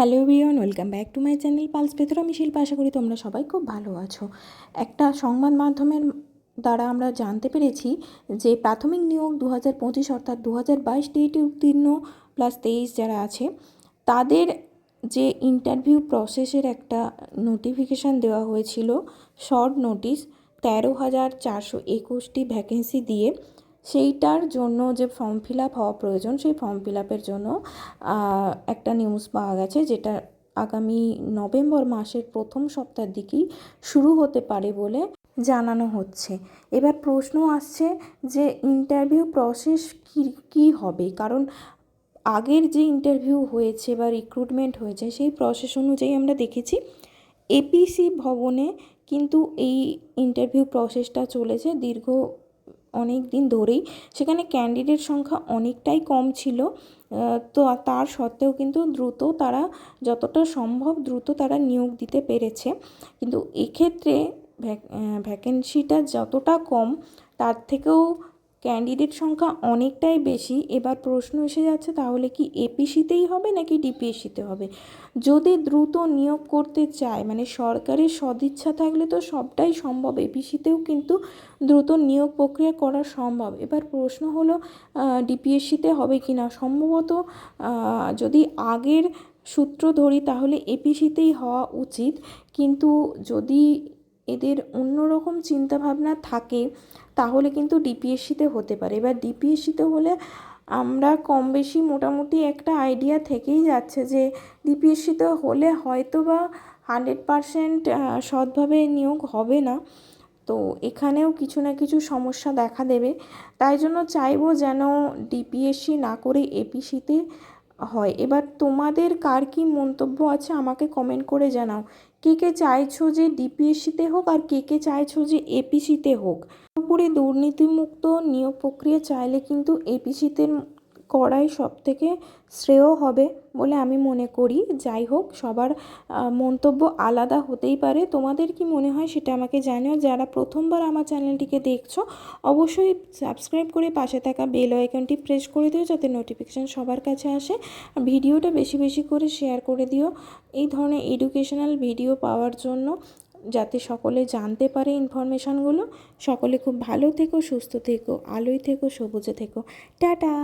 Hello everyone, welcome back to my channel pulse ভেতর। আমি শিল্পা, আশা করি তোমরা সবাই খুব ভালো আছো। একটা সংবাদ মাধ্যমের দ্বারা আমরা জানতে পেরেছি যে প্রাথমিক নিয়োগ দু হাজার পঁচিশ অর্থাৎ দু হাজার বাইশ ডেটে উত্তীর্ণ প্লাস তেইশ যারা আছে, তাদের যে ইন্টারভিউ প্রসেসের একটা নোটিফিকেশান দেওয়া হয়েছিল শর্ট নোটিশ তেরো হাজার চারশো একুশটি ভ্যাকেন্সি দিয়ে সেইটার জন্য যে ফর্ম ফিল আপ হওয়া প্রয়োজন, সেই ফর্ম ফিল আপের জন্য একটা নিউজ পাওয়া গেছে যেটা আগামী নভেম্বর মাসের প্রথম সপ্তাহের দিকেই শুরু হতে পারে বলে জানানো হচ্ছে। এবার প্রশ্ন আসছে যে ইন্টারভিউ প্রসেস কী কী হবে? কারণ আগের যে ইন্টারভিউ হয়েছে বা রিক্রুটমেন্ট হয়েছে, সেই প্রসেস অনুযায়ী আমরা দেখেছি এপিসি ভবনে কিন্তু এই ইন্টারভিউ প্রসেসটা চলেছে দীর্ঘ অনেক দিন ধরেই। সেখানে ক্যান্ডিডেট সংখ্যা অনেকটাই কম ছিল। তো তার সত্ত্বেও কিন্তু দ্রুত তারা যতটা সম্ভব দ্রুত তারা নিয়োগ দিতে পেরেছে। কিন্তু এক্ষেত্রে ভ্যাকেন্সিটা যতটা কম, তার থেকেও ক্যান্ডিডেট সংখ্যা অনেকটাই বেশি। এবার প্রশ্ন এসে যাচ্ছে, তাহলে কি এপিসিতেই হবে নাকি ডিপিএসসিতে হবে? যদি দ্রুত নিয়োগ করতে চায় মানে সরকারের সদিচ্ছা থাকলে তো সবটাই সম্ভব এপিসিতেও কিন্তু দ্রুত নিয়োগ প্রক্রিয়া করা সম্ভব। এবার প্রশ্ন হলো ডিপিএসসিতে হবে কি না সম্ভবত যদি আগের সূত্র ধরি তাহলে এপিসিতেই হওয়া উচিত। কিন্তু যদি এদের অন্যরকম চিন্তাভাবনা থাকে, তাহলে কিন্তু ডিপিএসসিতে হতে পারে। এবার ডিপিএসসিতে হলে আমরা কম বেশি মোটামুটি একটা আইডিয়া থেকেই যাচ্ছে যে ডিপিএসসিতে হলে হয়তো বা হান্ড্রেড পারসেন্ট সৎভাবে নিয়োগ হবে না। তো এখানেও কিছু না কিছু সমস্যা দেখা দেবে। তাই জন্য চাইব যেন ডিপিএসসি না করে এপিসিতে হয়। এবার তোমাদের কার কি মন্তব্য আছে আমাকে কমেন্ট করে জানাও। কে কে চাইছো যে ডিপিএসসিতে হোক আর কে কে চাইছো যে এপিসিতে হোক। পুরোপুরি দুর্নীতিমুক্ত নিয়োগ প্রক্রিয়া চাইলে কিন্তু এপিসিতে করাই সব থেকে শ্রেয় হবে বলে আমি মনে করি। যাই হোক, সবার মন্তব্য আলাদা হতেই পারে। তোমাদের কি মনে হয় সেটা আমাকে জানিও। যারা প্রথমবার আমার চ্যানেলটিকে দেখছ, অবশ্যই সাবস্ক্রাইব করে পাশে থাকা বেল আইকনটি প্রেস করে দিও যাতে নোটিফিকেশান সবার কাছে আসে। ভিডিওটা বেশি বেশি করে শেয়ার করে দিও। এই ধরনের এডুকেশনাল ভিডিও পাওয়ার জন্য যাতে সকলে জানতে পারে ইনফরমেশানগুলো সকলে খুব ভালো থেকো, সুস্থ থেকো, আলোয় থেকো, সবুজে থেকো। টাটা!